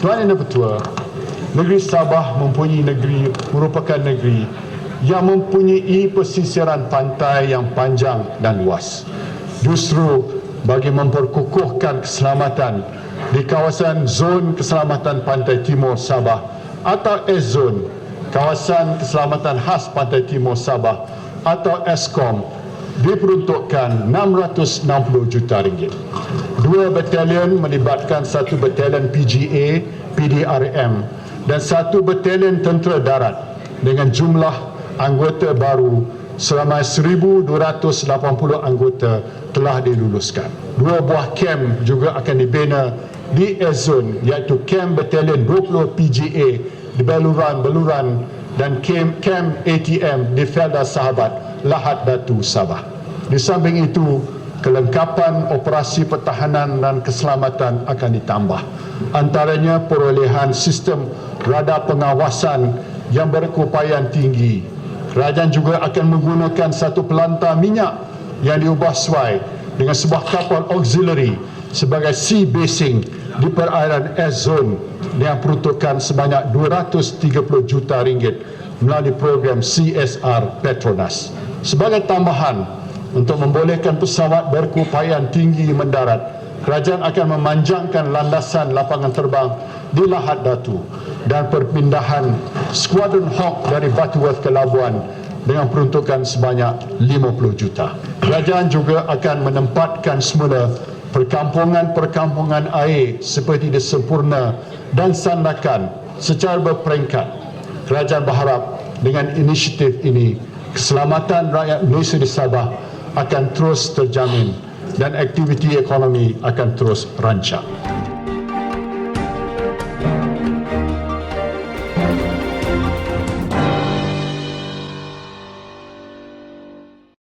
Tuan Yang Dipertua, negeri Sabah mempunyai negeri merupakan negeri yang mempunyai pesisiran pantai yang panjang dan luas. Justru bagi memperkukuhkan keselamatan di kawasan zon keselamatan pantai timur Sabah atau S-Zone, kawasan keselamatan khas pantai timur Sabah atau ESKOM diperuntukkan 660 juta ringgit. Dua batalion melibatkan satu batalion PGA, PDRM dan satu batalion tentera darat dengan jumlah anggota baru seramai 1280 anggota telah diluluskan. Dua buah kem juga akan dibina di Ezon iaitu kem batalion 20 PGA di Beluran, Beluran dan kem, kem ATM di Felda Sahabat, Lahad Datu, Sabah. Di samping itu, kelengkapan operasi pertahanan dan keselamatan akan ditambah. Antaranya perolehan sistem radar pengawasan yang berkeupayaan tinggi. Kerajaan juga akan menggunakan satu pelantar minyak yang diubah suai dengan sebuah kapal auxiliary sebagai sea basing di perairan S-Zone dengan peruntukan sebanyak 230 juta ringgit melalui program CSR Petronas. Sebagai tambahan, untuk membolehkan pesawat berkeupayaan tinggi mendarat, kerajaan akan memanjangkan landasan lapangan terbang di Lahad Datu dan perpindahan Squadron Hawk dari Butterworth ke Labuan dengan peruntukan sebanyak 50 juta. Kerajaan juga akan menempatkan semula perkampungan-perkampungan air seperti di Sempurna dan Sandakan secara berperingkat. Kerajaan berharap dengan inisiatif ini keselamatan rakyat Malaysia di Sabah akan terus terjamin dan aktiviti ekonomi akan terus rancak.